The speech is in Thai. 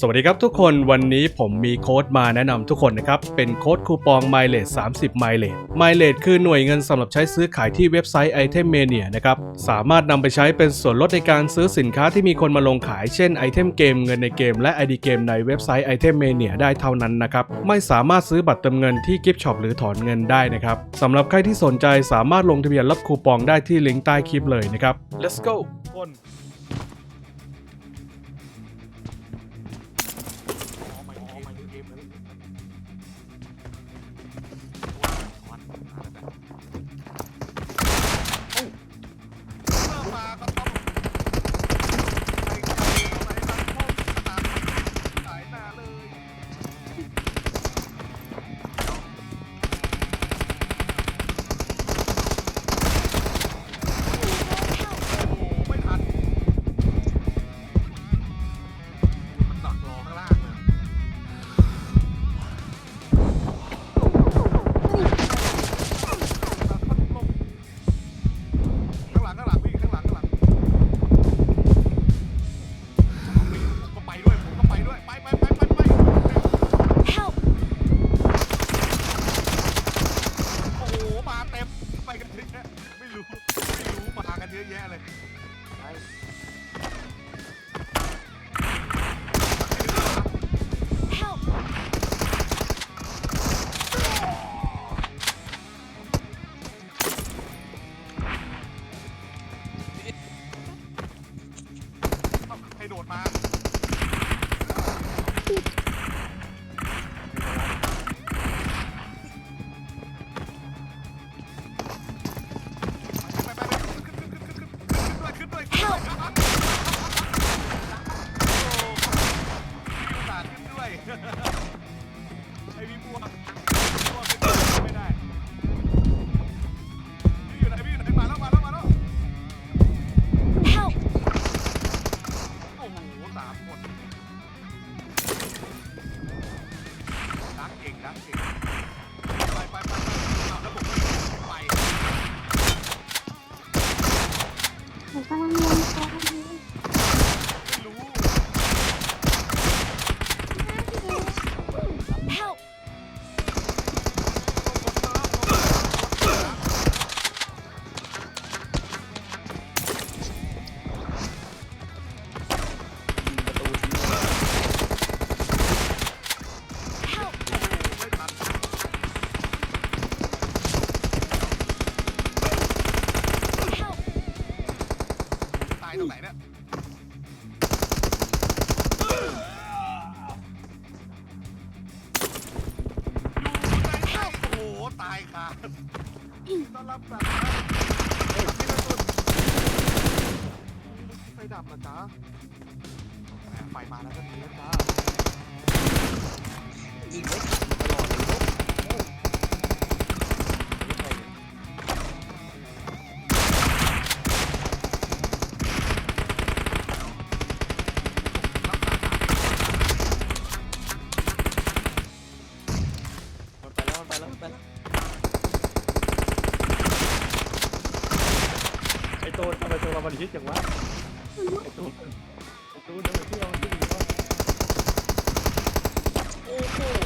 สวัสดีครับทุกคนวันนี้ผมมีโค้ดมาแนะนำทุกคนนะครับ เป็นโค้ดคูปอง m i l a g e30 m i l a g e m i l a g e คือหน่วยเงินสำหรับใช้ซื้อขายที่เว็บไซต์ Item Mania นะครับ สามารถนำไปใช้เป็นส่วนลดในการซื้อสินค้าที่มีคนมาลงขาย เช่นไอเทมเกมเงินในเกมและ ID เกมในเว็บไซต์ Item Mania ได้เท่านั้นนะครับ ไม่สามารถซื้อบัตรเติมเงินที่กิฟช็อปหรือถอนเงินได้นะครับสำหรับใครที่สนใจสามารถลงทะเบียนรับคูปองได้ที่ลิงก์ใต้คลิปเลยนะครับ let's go คน มา รับแบบนะเฮ้ยพี่นัทตุนไฟดับเหรอจ๊ะไฟมาแล้วก็เนี้ยจ้าอีกไม่ โจรทำไมโจรเราบันฮิตจังวะไอ้โจรไอ้โจรทำไมที่เรามันฮิตจังวะโอ้โห